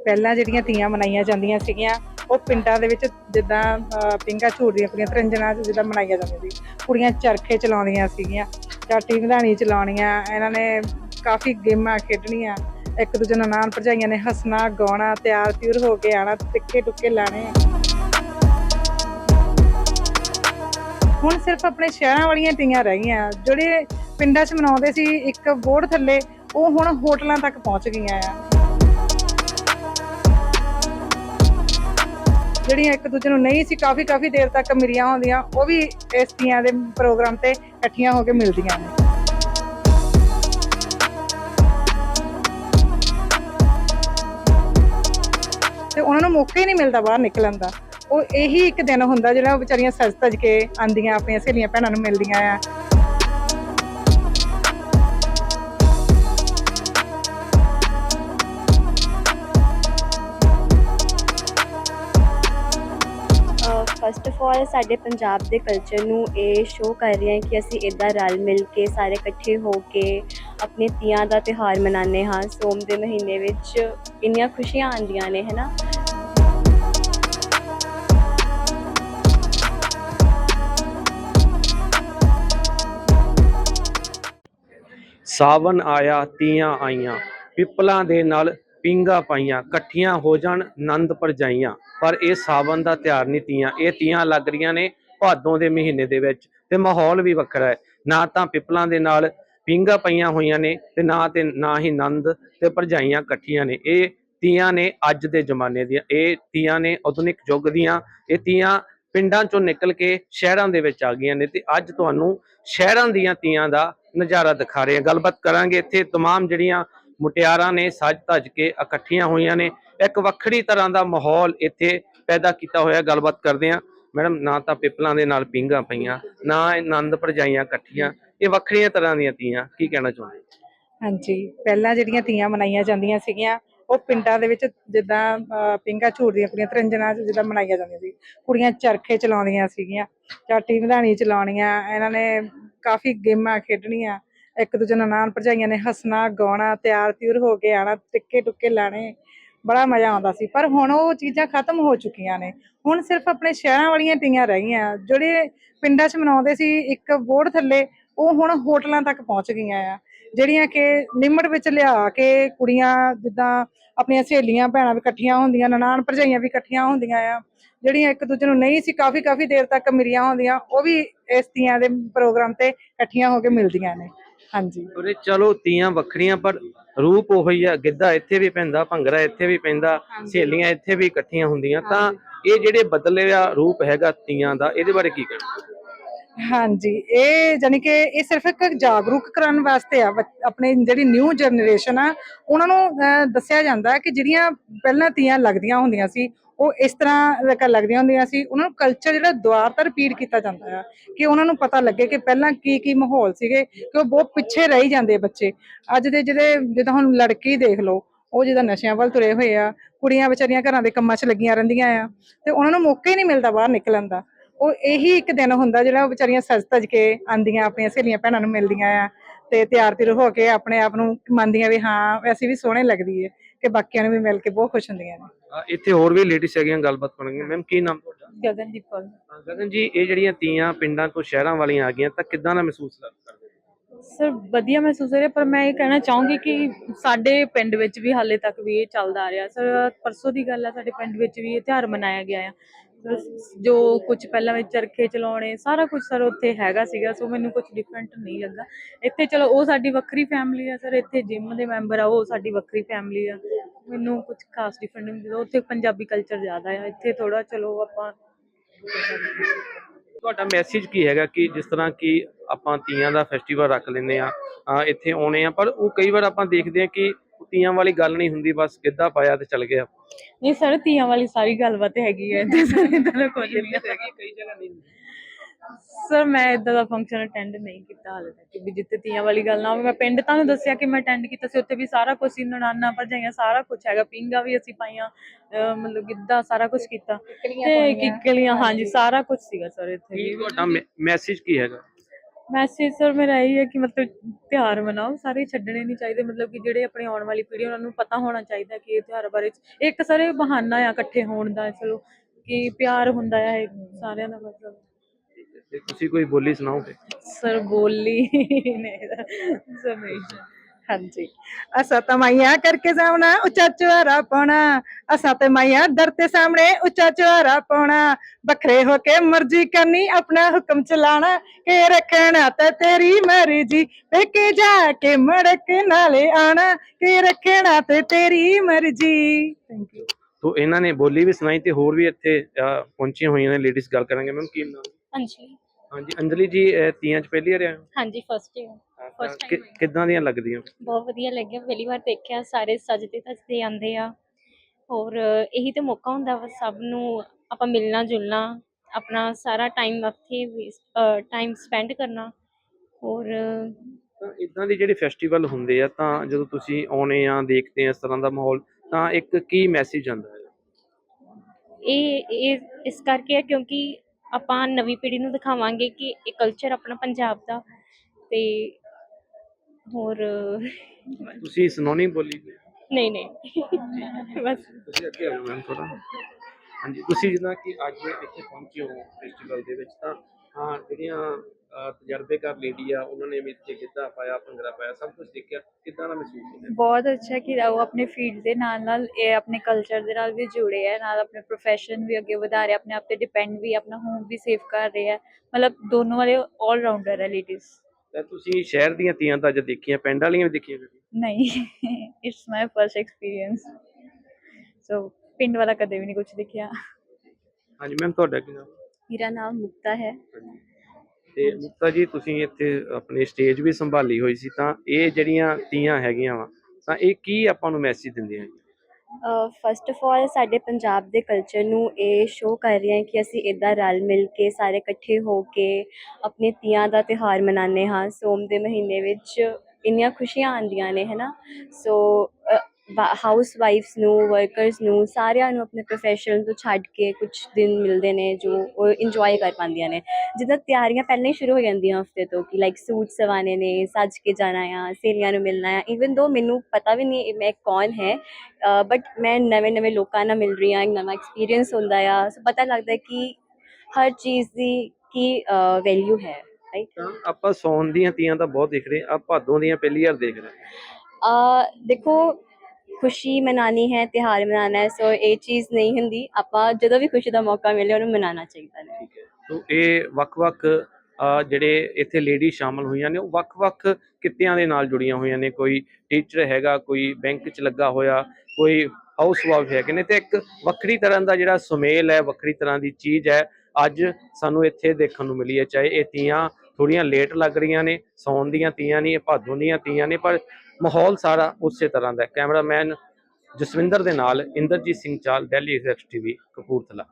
ਪਹਿਲਾਂ ਜਿਹੜੀਆਂ ਤੀਆਂ ਮਨਾਈਆਂ ਜਾਂਦੀਆਂ ਸੀਗੀਆਂ, ਉਹ ਪਿੰਡਾਂ ਦੇ ਵਿੱਚ ਜਿੱਦਾਂ ਪਿੰਗਾ ਝੂਟਦੀਆਂ ਕੁੜੀਆਂ ਤਰੰਜਣਾ ਜਿੱਦਾਂ ਮਨਾਈਆਂ ਜਾਂਦੀਆਂ ਸੀ। ਕੁੜੀਆਂ ਚਰਖੇ ਚਲਾਉਂਦੀਆਂ ਸੀਗੀਆਂ ਚਾਟੀ ਵਧਾਣੀ ਚਲਾਉਣੀਆਂ, ਇਹਨਾਂ ਨੇ ਕਾਫੀ ਗੇਮਾਂ ਖੇਡਣੀਆਂ। ਇੱਕ ਦੂਜੇ ਨਾਲ ਨਾਨ ਭਰਜਾਈਆਂ ਨੇ ਹੱਸਣਾ, ਗਾਉਣਾ, ਤਿਆਰ ਤਿਉਰ ਹੋ ਕੇ ਆਣਾ ਟਿੱਕੇ ਟੁੱਕੇ ਲਾਣੇ ਹੁਣ ਸਿਰਫ ਆਪਣੇ ਸ਼ਹਿਰਾਂ ਵਾਲੀਆਂ ਤੀਆਂ ਰਹਿ ਗਈਆਂ, ਜਿਹੜੇ ਪਿੰਡਾਂ 'ਚ ਮਨਾਉਂਦੇ ਸੀ, ਇੱਕ ਬੋਰਡ ਥੱਲੇ, ਉਹ ਹੁਣ ਹੋਟਲਾਂ ਤੱਕ ਪਹੁੰਚ ਗਈਆਂ ਆ। ਜਿਹੜੀਆਂ ਇੱਕ ਦੂਜੇ ਨੂੰ ਨਹੀਂ ਸੀ, ਕਾਫੀ ਕਾਫੀ ਦੇਰ ਤੱਕ ਮਿਲੀਆਂ ਹੁੰਦੀਆਂ, ਉਹ ਵੀ ਇਸ ਤੀਆਂ ਦੇ ਪ੍ਰੋਗਰਾਮ ਤੇ ਇਕੱਠੀਆਂ ਹੋ ਕੇ ਮਿਲਦੀਆਂ ਨੇ। ਤੇ ਉਹਨਾਂ ਨੂੰ ਮੌਕਾ ਹੀ ਨਹੀਂ ਮਿਲਦਾ ਬਾਹਰ ਨਿਕਲਣ ਦਾ। ਉਹ ਇਹੀ ਇੱਕ ਦਿਨ ਹੁੰਦਾ ਜਿਹੜਾ ਉਹ ਵਿਚਾਰੀਆਂ ਸੱਜ ਧੱਜ ਕੇ ਆਂਦੀਆਂ ਆਪਣੀਆਂ ਸਹੇਲੀਆਂ ਭੈਣਾਂ ਨੂੰ ਮਿਲਦੀਆਂ ਆ। ਫਸਟ ਆਫ ਆਲ ਸਾਡੇ ਪੰਜਾਬ ਦੇ ਕਲਚਰ ਨੂੰ ਇਹ ਸ਼ੋਅ ਕਰ ਰਹੇ ਹਾਂ ਕਿ ਅਸੀਂ ਇਦਾਂ ਰਲ ਮਿਲ ਕੇ ਸਾਰੇ ਇਕੱਠੇ ਹੋ ਕੇ ਆਪਣੇ ਤੀਆਂ ਦਾ ਤਿਉਹਾਰ ਮਨਾਉਂਦੇ ਹਾਂ। ਸੋਮ ਦੇ ਮਹੀਨੇ ਵਿੱਚ ਇੰਨੀਆਂ ਖੁਸ਼ੀਆਂ ਆਉਂਦੀਆਂ ਨੇ, ਹੈਨਾ? ਸਾਵਨ ਆਇਆ, ਤੀਆਂ ਆਈਆਂ। ਪਿੱਪਲਾਂ ਦੇ ਨਾਲ ਪਿੰਗਾ ਪਾਈਆਂ ਇਕੱਠੀਆਂ ਹੋ ਜਾਣ ਨੰਦ ਪਰਜਾਈਆਂ ਪਰ ਇਹ ਸਾਵਨ ਦਾ ਤਿਉਹਾਰ ਨਹੀਂ ਤੀਆਂ ਇਹ ਤੀਆਂ ਲੱਗ ਰਹੀਆਂ ਨੇ ਭਾਦੋਂ ਦੇ ਮਹੀਨੇ ਦੇ ਵਿੱਚ ਤੇ ਮਾਹੌਲ ਵੀ ਵੱਖਰਾ ਹੈ ਨਾ ਤਾਂ ਪਿੱਪਲਾਂ ਦੇ ਨਾਲ ਪਿੰਗਾ ਪਈਆਂ ਹੋਈਆਂ ਨੇ ਤੇ ਨਾ ਤੇ ਨਾ ਹੀ ਨੰਦ ਤੇ ਪਰਜਾਈਆਂ ਇਕੱਠੀਆਂ ਨੇ ਇਹ ਤੀਆਂ ਨੇ ਅੱਜ ਦੇ ਜ਼ਮਾਨੇ ਦੀਆਂ ਇਹ ਤੀਆਂ ਨੇ ਆਧੁਨਿਕ ਯੁੱਗ ਦੀਆਂ ਇਹ ਤੀਆਂ ਪਿੰਡਾਂ ਚੋਂ ਨਿਕਲ ਕੇ ਸ਼ਹਿਰਾਂ ਦੇ ਵਿੱਚ ਆ ਗਈਆਂ ਨੇ ਤੇ ਅੱਜ ਤੁਹਾਨੂੰ ਸ਼ਹਿਰਾਂ ਦੀਆਂ ਤੀਆਂ ਦਾ ਨਜ਼ਾਰਾ ਦਿਖਾ ਰਹੇ ਹਾਂ ਗੱਲਬਾਤ ਕਰਾਂਗੇ ਇੱਥੇ तमाम ਜਿਹੜੀਆਂ ਮੁਟਿਆਰਾਂ ਨੇ ਸੱਜ ਧੱਜ ਕੇ ਇਕੱਠੀਆਂ ਹੋਈਆਂ ਨੇ। ਇੱਕ ਵੱਖਰੀ ਤਰ੍ਹਾਂ ਦਾ ਮਾਹੌਲ ਇੱਥੇ ਪੈਦਾ ਕੀਤਾ ਹੋਇਆ। ਗੱਲਬਾਤ ਕਰਦੇ ਹਾਂ। ਮੈਡਮ ਨਾ ਤਾਂ ਪਿੱਪਲਾਂ ਦੇ ਨਾਲ ਪਿੰਗਾ ਪਈਆਂ ਨਾ ਆਨੰਦ ਭਰਜਾਈਆਂ ਇਕੱਠੀਆਂ। ਇਹ ਵੱਖਰੀਆਂ ਤਰ੍ਹਾਂ ਦੀਆਂ ਤੀਆਂ ਕੀ ਕਹਿਣਾ ਚਾਹੁੰਦੇ? ਹਾਂਜੀ ਪਹਿਲਾਂ ਜਿਹੜੀਆਂ ਤੀਆਂ ਮਨਾਈਆਂ ਜਾਂਦੀਆਂ ਸੀਗੀਆਂ ਉਹ ਪਿੰਡਾਂ ਦੇ ਵਿੱਚ ਜਿੱਦਾਂ ਅਹ, ਪਿੰਗਾ ਝੂਟਦੀਆਂ ਕੁੜੀਆਂ ਤਰੰਜਣਾ ਜਿੱਦਾਂ ਮਨਾਈਆਂ ਜਾਂਦੀਆਂ ਸੀ। ਕੁੜੀਆਂ ਚਰਖੇ ਚਲਾਉਂਦੀਆਂ ਸੀਗੀਆਂ ਚਾਟੀ ਵਧਾਣੀ ਚਲਾਉਣੀਆਂ ਇਹਨਾਂ ਨੇ ਕਾਫੀ ਗੇਮਾਂ ਖੇਡਣੀਆਂ ਇੱਕ ਦੂਜੇ ਨਾਲ ਨਾਨ ਭਰਜਾਈਆਂ ਨੇ ਹੱਸਣਾ, ਗਾਉਣਾ, ਤਿਆਰ ਤਿਉਰ ਹੋ ਕੇ ਆਣਾ, ਟਿੱਕੇ ਟੁੱਕੇ ਲਾਣੇ, ਬੜਾ ਮਜ਼ਾ ਆਉਂਦਾ ਸੀ। ਪਰ ਹੁਣ ਉਹ ਚੀਜ਼ਾਂ ਖਤਮ ਹੋ ਚੁੱਕੀਆਂ ਨੇ। ਹੁਣ ਸਿਰਫ ਆਪਣੇ ਸ਼ਹਿਰਾਂ ਵਾਲੀਆਂ ਤੀਆਂ ਰਹਿ ਗਈਆਂ। ਜਿਹੜੇ ਪਿੰਡਾਂ 'ਚ ਮਨਾਉਂਦੇ ਸੀ ਇੱਕ ਬੋਰਡ ਥੱਲੇ, ਉਹ ਹੁਣ ਹੋਟਲਾਂ ਤੱਕ ਪਹੁੰਚ ਗਈਆਂ ਆ। ਜਿਹੜੀਆਂ ਕਿ ਲਿਮਟ ਵਿੱਚ ਲਿਆ ਕੇ ਕੁੜੀਆਂ ਜਿੱਦਾਂ ਆਪਣੀਆਂ ਸਹੇਲੀਆਂ, ਭੈਣਾਂ ਵੀ ਇਕੱਠੀਆਂ ਹੁੰਦੀਆਂ, ਨਨਾਣ ਭਰਜਾਈਆਂ ਵੀ ਇਕੱਠੀਆਂ ਹੁੰਦੀਆਂ ਆ। ਜਿਹੜੀਆਂ ਇੱਕ ਦੂਜੇ ਨੂੰ ਨਹੀਂ ਸੀ ਕਾਫੀ ਕਾਫੀ ਦੇਰ ਤੱਕ ਮਿਲੀਆਂ ਹੁੰਦੀਆਂ, ਉਹ ਵੀ ਇਸ ਤੀਆਂ ਦੇ ਪ੍ਰੋਗਰਾਮ ਤੇ ਇਕੱਠੀਆਂ ਹੋ ਕੇ ਮਿਲਦੀਆਂ ਨੇ। ਹਾਂਜੀ। ਉਰੇ ਚਲੋ ਤੀਆਂ ਵੱਖਰੀਆਂ ਪਰ ਰੂਪ ਉਹੀ ਆ ਗਿੱਧਾ ਇੱਥੇ ਵੀ ਪੈਂਦਾ ਭੰਗੜਾ ਇੱਥੇ ਵੀ ਪੈਂਦਾ ਸਹੇਲੀਆਂ ਇੱਥੇ ਵੀ ਇਕੱਠੀਆਂ ਹੁੰਦੀਆਂ ਤਾਂ ਇਹ ਜਿਹੜੇ ਬਦਲਿਆ ਰੂਪ ਹੈਗਾ ਤੀਆਂ ਦਾ ਇਹਦੇ ਬਾਰੇ ਕੀ ਕਹਿਣਾ? ਹਾਂਜੀ ਇਹ ਜਾਨੀ ਕਿ ਇਹ ਸਿਰਫ ਇੱਕ ਜਾਗਰੂਕ ਕਰਨ ਵਾਸਤੇ ਆ ਆਪਣੇ ਜਿਹੜੀ ਨਿਊ ਜਨਰੇਸ਼ਨ ਆ ਉਹਨਾਂ ਨੂੰ ਦੱਸਿਆ ਜਾਂਦਾ ਕਿ ਜਿਹੜੀਆਂ ਪਹਿਲਾਂ ਤੀਆਂ ਲੱਗਦੀਆਂ ਹੁੰਦੀਆਂ ਸੀ ਉਹ ਇਸ ਤਰ੍ਹਾਂ ਲ- ਲੱਗਦੀਆਂ ਹੁੰਦੀਆਂ ਸੀ। ਉਹਨਾਂ ਨੂੰ ਕਲਚਰ ਜਿਹੜਾ ਦੁਆਰ ਤਾਂ ਰਿਪੀਟ ਕੀਤਾ ਜਾਂਦਾ ਆ ਕਿ ਉਹਨਾਂ ਨੂੰ ਪਤਾ ਲੱਗੇ ਕਿ ਪਹਿਲਾਂ ਕੀ ਕੀ ਮਾਹੌਲ ਸੀਗੇ ਕਿ ਉਹ ਬਹੁਤ ਪਿੱਛੇ ਰਹਿ ਜਾਂਦੇ ਬੱਚੇ। ਅੱਜ ਦੇ ਜਿਹੜੇ, ਜਿੱਦਾਂ ਹੁਣ ਲੜਕੀ ਦੇਖ ਲਓ, ਉਹ ਜਿਹਦਾ ਨਸ਼ਿਆਂ ਵੱਲ ਤੁਰੇ ਹੋਏ ਆ, ਕੁੜੀਆਂ ਵਿਚਾਰੀਆਂ ਘਰਾਂ ਦੇ ਕੰਮਾਂ 'ਚ ਲੱਗੀਆਂ ਰਹਿੰਦੀਆਂ ਆ ਤੇ ਉਹਨਾਂ ਨੂੰ ਮੌਕਾ ਹੀ ਨਹੀਂ ਮਿਲਦਾ ਬਾਹਰ ਨਿਕਲਣ ਦਾ। ਉਹ ਇਹੀ ਇੱਕ ਦਿਨ ਹੁੰਦਾ ਜਿਹੜਾ ਉਹ ਵਿਚਾਰੀਆਂ ਸਜ ਤਜ ਕੇ ਆਂਦੀਆਂ ਆਪਣੀਆਂ ਸਹੇਲੀਆਂ ਭੈਣਾਂ ਨੂੰ ਮਿਲਦੀਆਂ ਆ ਤੇ ਤਿਆਰ ਤਿਰ ਹੋ ਕੇ ਆਪਣੇ ਆਪ ਨੂੰ ਮੰਨਦੀਆਂ ਵੀ ਹਾਂ ਅਸੀਂ ਵੀ ਸੋਹਣੇ ਲੱਗਦੀ ਏ ਕਿ ਬਾਕੀਆਂ ਨੂੰ ਵੀ ਮਿਲ ਕੇ ਬਹੁਤ ਖੁਸ਼ ਹੁੰਦੀਆਂ ਨੇ। ਇੱਥੇ ਹੋਰ ਵੀ ਲੇਡੀਜ਼ ਹੈਗੀਆਂ ਗੱਲਬਾਤ ਕਰਾਂਗੇ ਮੈਮ ਕੀ ਨਾਮ ਤੁਹਾਡਾ? ਗਗਨਦੀਪ ਕੌਰ। ਅ, ਗਗਨ ਜੀ ਇਹ ਜਿਹੜੀਆਂ ਤੀਆਂ ਪਿੰਡਾਂ ਤੋਂ ਸ਼ਹਿਰਾਂ ਵਾਲੀਆਂ ਆ ਗਈਆਂ ਤਾਂ ਕਿੱਦਾਂ ਦਾ ਮਹਿਸੂਸ ਕਰਦੇ ਸਰ ਵਧੀਆ ਮਹਿਸੂਸ ਹੋ ਰਿਹਾ ਪਰ ਮੈਂ ਇਹ ਕਹਿਣਾ ਚਾਹੂੰਗੀ ਕਿ ਸਾਡੇ ਪਿੰਡ ਵਿੱਚ ਵੀ ਹਾਲੇ ਤੱਕ ਵੀ ਇਹ ਚੱਲਦਾ ਆ ਰਿਹਾ। ਸਰ ਪਰਸੋਂ ਦੀ ਗੱਲ ਹੈ ਸਾਡੇ ਪਿੰਡ ਵਿੱਚ ਵੀ ਇਹ ਤਿਉਹਾਰ ਮਨਾਇਆ ਗਿਆ ਆ। ਸਰ, ਜੋ ਕੁਝ ਪਹਿਲਾਂ ਵਿੱਚ ਚਰਖੇ ਚਲਾਉਣੇ ਸਾਰਾ ਕੁਝ ਸਰ ਉੱਥੇ ਹੈਗਾ ਸੀਗਾ ਸੋ ਮੈਨੂੰ ਕੁਝ ਡਿਫਰੈਂਟ ਨਹੀਂ ਲੱਗਾ। ਇੱਥੇ ਚਲੋ ਉਹ ਸਾਡੀ ਵੱਖਰੀ ਫੈਮਿਲੀ ਆ ਸਰ ਇੱਥੇ ਜਿਮ ਦੇ ਮੈਂਬਰ ਆ ਉਹ ਸਾਡੀ ਵੱਖਰੀ ਫੈਮਿਲੀ ਆ। ਮੈਨੂੰ ਕੁਝ ਖਾਸ ਡਿਫਰੈਂਟ ਨਹੀਂ ਲੱਗਦਾ ਉੱਥੇ ਪੰਜਾਬੀ ਕਲਚਰ ਜ਼ਿਆਦਾ ਆ। ਇੱਥੇ ਥੋੜਾ ਚਲੋ ਆਪਾਂ ਤੁਹਾਡਾ ਮੈਸੇਜ ਕੀ ਹੈਗਾ ਕਿ ਜਿਸ ਤਰ੍ਹਾਂ ਕਿ ਆਪਾਂ ਤੀਆਂ ਦਾ ਫੈਸਟੀਵਲ ਰੱਖ ਲੈਂਦੇ ਆ ਇੱਥੇ ਆਉਣੇ ਆ ਪਰ ਉਹ ਕਈ ਵਾਰ ਆਪਾਂ ਦੇਖਦੇ ਆ ਕਿ ਤੀਆਂ ਵਾਲੀ ਗੱਲ ਨਹੀਂ ਹੁੰਦੀ ਬਸ ਗਿੱਧਾ ਪਾਇਆ ਤੇ ਚਲ ਗਿਆ ਨਹੀਂ ਸਰ ਤੀਆਂ ਵਾਲੀ ਸਾਰੀ ਗੱਲਬਾਤ ਹੈਗੀ ਹੈ। ਇੱਥੇ ਸਰ ਦਾ ਕੁਝ ਨਹੀਂ ਆ। ਕਈ ਜਗ੍ਹਾ ਨਹੀਂ ਸਰ ਮੈਂ ਇਦਾਂ ਦਾ ਫੰਕਸ਼ਨ ਅਟੈਂਡ ਨਹੀਂ ਕੀਤਾ ਹਾਲੇ ਤੱਕ ਵੀ ਜਿੱਥੇ ਤੀਆਂ ਵਾਲੀ ਗੱਲ ਨਾ ਹੋਵੇ। ਮੈਂ ਪਿੰਡ ਤੁਹਾਨੂੰ ਦੱਸਿਆ ਕਿ ਮੈਂ ਅਟੈਂਡ ਕੀਤਾ ਸੀ ਉੱਥੇ ਵੀ ਸਾਰਾ ਕੁਝ ਸੀ ਨਨਾਨਾ ਭਰਜਾਈਆਂ ਸਾਰਾ ਕੁਝ ਹੈਗਾ ਪਿੰਗਾ ਵੀ ਅਸੀਂ ਪਾਈਆਂ ਅਹ ਮਤਲਬ ਗਿੱਧਾ ਸਾਰਾ ਕੁਝ ਕੀਤਾ। ਤੇ ਕਿੱਕਲੀਆਂ ਹਾਂਜੀ ਸਾਰਾ ਕੁਝ ਸੀਗਾ ਸਰ ਇੱਥੇ ਵੀ। ਕੀ ਤੁਹਾਡਾ ਮੈਸੇਜ ਕੀ ਹੈਗਾ? ਮੈਸੇਜ ਸਰ ਮੇਰਾ ਇਹ ਹੈ ਕਿ ਮਤਲਬ ਤਿਉਹਾਰ ਮਨਾਓ ਸਾਰੇ ਛੱਡਣੇ ਨਹੀਂ ਚਾਹੀਦੇ। ਮਤਲਬ ਕਿ ਜਿਹੜੇ ਆਪਣੇ ਆਉਣ ਵਾਲੀ ਪੀੜ੍ਹੀ ਉਹਨਾਂ ਨੂੰ ਪਤਾ ਹੋਣਾ ਚਾਹੀਦਾ ਕਿ ਇਹ ਤਿਉਹਾਰ ਬਾਰੇ ਇੱਕ ਸਰ ਇਹ ਬਹਾਨਾ ਆ ਇਕੱਠੇ ਹੋਣ ਦਾ ਚਲੋ ਕਿ ਪਿਆਰ ਹੁੰਦਾ ਇਹ ਸਾਰਿਆਂ ਦਾ ਮਤਲਬ। ਤੇ ਤੁਸੀਂ ਕੋਈ ਬੋਲੀ ਸੁਣਾਓਗੇ ਸਰ ਬੋਲੀ ਨਹੀਂ ਸਰ ਨਹੀਂ ਹਾਂਜੀ। ਅਸਾਂ ਤਾਂ ਮਾਈਆਂ ਕਰਕੇ ਸਾਹਮਣਾ ਉੱਚਾ ਚੁਹਾਰਾ ਪਾਉਣਾ। ਅਸਾਂ ਤੇ ਮਾਈਆਂ ਦਰ ਤੇ ਸਾਹਮਣੇ ਉੱਚਾ ਚੁਹਾਰਾ ਪਾਉਣਾ। ਵੱਖਰੇ ਹੋ ਕੇ ਮਰਜ਼ੀ ਕਰਨੀ ਆਪਣਾ ਹੁਕਮ ਚਲਾਣਾ ਕਿ ਰੱਖਣਾ ਤੇ ਤੇਰੀ ਮਰਜ਼ੀ ਪੇਕੇ ਜਾ ਕੇ ਮੜਕ ਨਾਲੇ ਆਣਾ ਕਿ ਰੱਖਣਾ ਤੇ ਤੇਰੀ ਮਰਜ਼ੀ। ਥੈਂਕ ਯੂ ਤੋ ਇਹਨਾਂ ਨੇ ਬੋਲੀ ਵੀ ਸੁਣਾਈ ਤੇ ਹੋਰ ਵੀ ਇੱਥੇ ਪਹੁੰਚੀਆਂ ਹੋਈਆਂ ਨੇ ਲੇਡੀਜ਼ ਗੱਲ ਕਰਾਂਗੇ। ਮੈਮ ਕੀ ਨਾਮ? ਹਾਂਜੀ ਹਾਂਜੀ ਅੰਜਲੀ ਜੀ ਅਹ, ਤੀਆਂ ਚ ਪਹਿਲੀ ਵਾਰ ਆਏ ਹੋ? ਹਾਂਜੀ ਫਸਟ time ਕਿ- ਹੋਈ। ਕਿੱਦਾਂ ਦੀਆਂ ਲੱਗਦੀਆਂ? ਬਹੁਤ ਵਧੀਆ ਲੱਗਿਆ ਪਹਿਲੀ ਵਾਰ ਦੇਖਿਆ ਸਾਰੇ ਸਜਦੇ ਧਜਦੇ ਆਂਦੇ ਆ। ਔਰ ਇਹੀ ਤੇ ਮੌਕਾ ਹੁੰਦਾ ਵਾ ਸਭ ਨੂੰ ਆਪਾਂ ਮਿਲਣਾ ਜੁਲਣਾ ਆਪਣਾ ਸਾਰਾ ਟਾਈਮ ਉੱਥੇ ਟਾਈਮ ਸਪੈਂਡ ਕਰਨਾ। ਔਰ ਤਾਂ ਇਦਾਂ ਦੇ ਜਿਹੜੇ ਫੈਸਟੀਵਲ ਹੁੰਦੇ ਆ ਤਾਂ ਜਦੋਂ ਤੁਸੀਂ ਆਉਣੇ ਆ ਦੇਖਦੇ ਆ ਇਸ ਤਰ੍ਹਾਂ ਦਾ ਮਾਹੌਲ ਤਾਂ ਇੱਕ ਕੀ ਮੈਸੇਜ ਆਉਂਦਾ ਹੈ? ਇਹ ਇਹ ਇਸ ਕਰਕੇ ਹੈ ਕਿਉਂਕਿ ਆਪਾਂ ਨਵੀਂ ਪੀੜ੍ਹੀ ਨੂੰ ਦਿਖਾਵਾਂਗੇ ਕਿ ਇਹ ਕਲਚਰ ਆਪਣਾ ਪੰਜਾਬ ਦਾ ਤੇ ਹੋਰ ਤੁਸੀਂ ਸੁਣਾਉਣੀ ਬੋਲੀ ਨਹੀਂ ਨਹੀਂ। ਬਸ। ਤੁਸੀਂ ਅੱਗੇ ਆਓ ਮੈਮ ਥੋੜਾ ਹਾਂਜੀ ਤੁਸੀਂ ਜਿੱਦਾਂ ਕਿ ਅੱਜ ਇੱਥੇ ਪਹੁੰਚੇ ਹੋ ਫੈਸਟੀਵਲ ਦੇ ਵਿੱਚ ਤਾਂ ਹਾਂ ਜਿਹੜੀਆਂ ਤਜਰਬੇਕਾਰ ਲੇਡੀ ਆ ਉਹਨਾਂ ਨੇ ਵੀ ਇੱਥੇ ਗਿੱਧਾ ਪਾਇਆ ਭੰਗੜਾ ਪਾਇਆ ਸਭ ਕੁਝ ਦੇਖਿਆ। ਕਿੱਦਾਂ ਦਾ ਮਹਿਸੂਸ ਹੁੰਦਾ ਹੈ? ਬਹੁਤ ਅੱਛਾ ਕਿ ਉਹ ਆਪਣੇ ਫੀਲਡ ਦੇ ਨਾਲ ਨਾਲ ਇਹ ਆਪਣੇ ਕਲਚਰ ਦੇ ਨਾਲ ਵੀ ਜੁੜੇ ਹੈ ਨਾਲ ਆਪਣੇ ਪ੍ਰੋਫੈਸ਼ਨ ਵੀ ਅੱਗੇ ਵਧਾ ਰਹੇ ਆਪਣੇ ਆਪ ਤੇ ਡਿਪੈਂਡ ਵੀ ਆਪਣਾ ਹੋਮ ਵੀ ਸੇਵ ਕਰ ਰਹੇ ਹੈ ਮਤਲਬ ਦੋਨੋਂ ਵਾਲੇ 올 ਰਾਊਂਡਰ ਹੈ ਲੇਡੀਜ਼ ਤਾਂ ਤੁਸੀਂ ਸ਼ਹਿਰ ਦੀਆਂ ਤੀਆਂ ਤਾਂ ਅੱਜ ਦੇਖੀਆਂ ਪਿੰਡ ਵਾਲੀਆਂ ਵੀ ਦੇਖੀਆਂ ਕਦੇ? ਨਹੀਂ it's my first experience so ਪਿੰਡ ਵਾਲਾ ਕਦੇ ਵੀ ਨਹੀਂ ਕੁਝ ਦੇਖਿਆ। ਹਾਂਜੀ ਮੈਮ ਤੁਹਾਡਾ ਕੀ ਨਾਮ? ਮੇਰਾ ਨਾਮ ਮੁਕਤਾ ਹੈ। ਤੇ ਮੁਕਤਾ ਜੀ, ਤੁਸੀਂ ਇੱਥੇ ਆਪਣੀ ਸਟੇਜ ਵੀ ਸੰਭਾਲੀ ਹੋਈ ਸੀ ਤਾਂ ਇਹ ਜਿਹੜੀਆਂ ਤੀਆਂ ਹੈਗੀਆਂ ਵਾ, ਤਾਂ ਇਹ ਕੀ ਆਪਾਂ ਨੂੰ ਮੈਸੇਜ ਦਿੰਦੀਆਂ ਫਸਟ ਆਫ ਆਲ ਸਾਡੇ ਪੰਜਾਬ ਦੇ ਕਲਚਰ ਨੂੰ ਇਹ ਸ਼ੋਅ ਕਰ ਰਹੇ ਹਾਂ ਕਿ ਅਸੀਂ ਇੱਦਾਂ ਰਲ ਮਿਲ ਕੇ, ਸਾਰੇ ਇਕੱਠੇ ਹੋ ਕੇ ਆਪਣੇ ਤੀਆਂ ਦਾ ਤਿਉਹਾਰ ਮਨਾਉਂਦੇ ਹਾਂ। ਸੋਮ ਦੇ ਮਹੀਨੇ ਵਿੱਚ ਇੰਨੀਆਂ ਖੁਸ਼ੀਆਂ ਆਉਂਦੀਆਂ ਨੇ ਹੈ ਨਾ ਸੋ ਹਾਊਸ ਵਾਈਫਸ ਨੂੰ ਵਰਕਰਸ ਨੂੰ ਸਾਰਿਆਂ ਨੂੰ ਆਪਣੇ ਪ੍ਰੋਫੈਸ਼ਨ ਤੋਂ ਛੱਡ ਕੇ ਕੁਝ ਦਿਨ ਮਿਲਦੇ ਨੇ ਜੋ ਉਹ ਇੰਜੋਏ ਕਰ ਪਾਉਂਦੀਆਂ ਨੇ। ਜਿੱਦਾਂ ਤਿਆਰੀਆਂ ਪਹਿਲਾਂ ਹੀ ਸ਼ੁਰੂ ਹੋ ਜਾਂਦੀਆਂ ਹਫ਼ਤੇ ਤੋਂ ਕਿ ਲਾਈਕ ਸੂਟ ਸਵਾਣੇ ਨੇ ਸੱਜ ਕੇ ਜਾਣਾ ਆ ਸਹੇਲੀਆਂ ਨੂੰ ਮਿਲਣਾ ਆ। ਇਵਨ ਦੋ ਮੈਨੂੰ ਪਤਾ ਵੀ ਨਹੀਂ ਮੈਂ ਕੌਣ ਹੈ ਬਟ ਮੈਂ ਨਵੇਂ ਨਵੇਂ ਲੋਕਾਂ ਨਾਲ ਮਿਲ ਰਹੀ ਹਾਂ ਇੱਕ ਨਵਾਂ ਐਕਸਪੀਰੀਅੰਸ ਹੁੰਦਾ ਆ। ਸੋ ਪਤਾ ਲੱਗਦਾ ਕਿ ਹਰ ਚੀਜ਼ ਦੀ ਕੀ ਵੈਲਿਊ ਹੈ ਰਾਈਟ ਆਪਾਂ ਸੌਣ ਦੀਆਂ ਤੀਆਂ ਤਾਂ ਬਹੁਤ ਦੇਖ ਰਹੇ ਆ ਭਾਦੋਂ ਦੀਆਂ ਪਹਿਲੀ ਵਾਰ ਦੇਖ ਰਹੇ ਹਾਂ। ਦੇਖੋ ਖੁਸ਼ੀ ਮਨਾਣੀ ਹੈ, ਤਿਉਹਾਰ ਮਨਾਉਣਾ ਹੈ ਸੋ ਇਹ ਚੀਜ਼ ਨਹੀਂ ਹੁੰਦੀ। ਆਪਾਂ ਜਦੋਂ ਵੀ ਖੁਸ਼ੀ ਦਾ ਮੌਕਾ ਮਿਲੇ, ਉਹਨੂੰ ਮਨਾਉਣਾ ਚਾਹੀਦਾ ਹੈ। ਤੋ ਇਹ ਵੱਖ-ਵੱਖ ਜਿਹੜੇ ਇੱਥੇ ਲੇਡੀ ਸ਼ਾਮਲ ਹੋਈਆਂ ਨੇ, ਉਹ ਵੱਖ-ਵੱਖ ਕਿੱਤਿਆਂ ਦੇ ਨਾਲ ਜੁੜੀਆਂ ਹੋਈਆਂ ਨੇ। ਕੋਈ ਟੀਚਰ ਹੈਗਾ, ਕੋਈ ਬੈਂਕ 'ਚ ਲੱਗਾ ਹੋਇਆ, ਕੋਈ ਹਾਊਸ ਵਾਈਫ ਹੈਗੇ ਨੇ। ਤੇ ਇੱਕ ਵੱਖਰੀ ਤਰ੍ਹਾਂ ਦਾ ਜਿਹੜਾ ਸੁਮੇਲ ਹੈ, ਵੱਖਰੀ ਤਰ੍ਹਾਂ ਦੀ ਚੀਜ਼ ਹੈ, ਅੱਜ ਸਾਨੂੰ ਇੱਥੇ ਦੇਖਣ ਨੂੰ ਮਿਲੀ ਹੈ। ਚਾਹੇ ਇਹ ਤੀਆਂ ਥੋੜੀਆਂ ਲੇਟ ਲੱਗ ਰਹੀਆਂ ਨੇ, ਸੌਣ ਦੀਆਂ ਤੀਆਂ ਨਹੀਂ, ਇਹ ਭਾਦੋਂ ਦੀਆਂ ਤੀਆਂ ਨੇ, ਪਰ ਮਾਹੌਲ ਸਾਰਾ ਉਸੇ ਤਰ੍ਹਾਂ ਦਾ ਕੈਮਰਾਮੈਨ ਜਸਵਿੰਦਰ ਦੇ ਨਾਲ ਇੰਦਰਜੀਤ ਸਿੰਘ ਚਾਲ, ਦਿੱਲੀ ਐਕਸ ਟੀਵੀ ਕਪੂਰਥਲਾ।